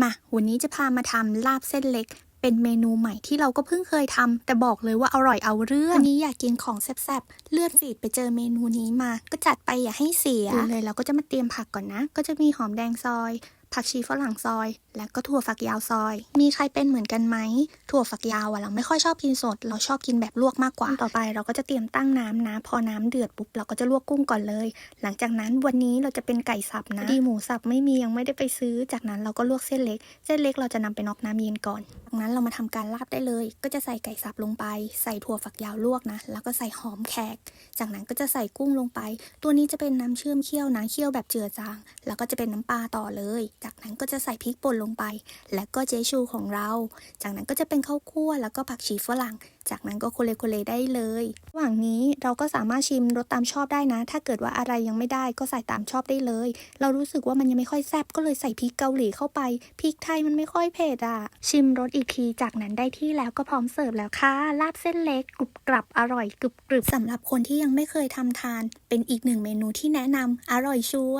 มา วันนี้จะพามาทำลาบเส้นเล็ก เป็นเมนูใหม่ที่เราก็เพิ่งเคยทำแต่บอกเลยว่าอร่อยเอาเรื่องวันนี้อยากกินของแซ่บๆ เลือดฟีดไปเจอเมนูนี้มา ก็จัดไปอย่าให้เสียเลยเราก็จะมาเตรียมผักก่อนนะ ก็จะมีหอมแดงซอย ผักชีฝรั่งซอย และก็ถั่วฝักยาวซอย มีใครเป็นเหมือนกันไหม ถั่วฝักยาวอะเราไม่ค่อยชอบกินสด เราชอบกินแบบลวกมากกว่า ต่อไปเราก็จะเตรียมตั้งน้ำนะ พอน้ำเดือดปุ๊บเราก็จะลวกกุ้งก่อนเลย หลังจากนั้นวันนี้เราจะเป็นไก่สับนะ ดีหมูสับไม่มียังไม่ได้ไปซื้อ จากนั้นเราก็ลวกเส้นเล็ก เส้นเล็กเราจะนำไปน็อกน้ำเย็นก่อน จากนั้นเรามาทำการลาบได้เลย ก็จะใส่ไก่สับลงไป ใส่ถั่วฝักยาวลวกนะ แล้วก็ใส่หอมแขก จากนั้นก็จะใส่กุ้งลงไป ตัวนี้จะเป็นน้ำเชื่อมเคี่ยวนะ เคี่ยวแบบเจือจาง แล้วก็จะเป็นน้ำปลาต่อเลยจากนั้นก็จะใส่พริกป่นลงไป และก็เจชูของเรา จากนั้นก็จะเป็นข้าวคั่วแล้วก็ผักชีฝรั่ง จากนั้นก็โคเลโคเลได้เลยระหว่างนี้เราก็สามารถชิมรสตามชอบได้นะ ถ้าเกิดว่าอะไรยังไม่ได้ก็ใส่ตามชอบได้เลย เรารู้สึกว่ามันยังไม่ค่อยแซ่บก็เลยใส่พริกเกาหลีเข้าไปพริกไทยมันไม่ค่อยเผ็ดอะ ชิมรสอีกทีจากนั้นได้ที่แล้วก็พร้อมเสิร์ฟแล้วค่ะลาบเส้นเล็กกรุบกรับอร่อยกรุบกรึบสำหรับคนที่ยังไม่เคยทำทาน เป็นอีกหนึ่งเมนูที่แนะนำอร่อยชัว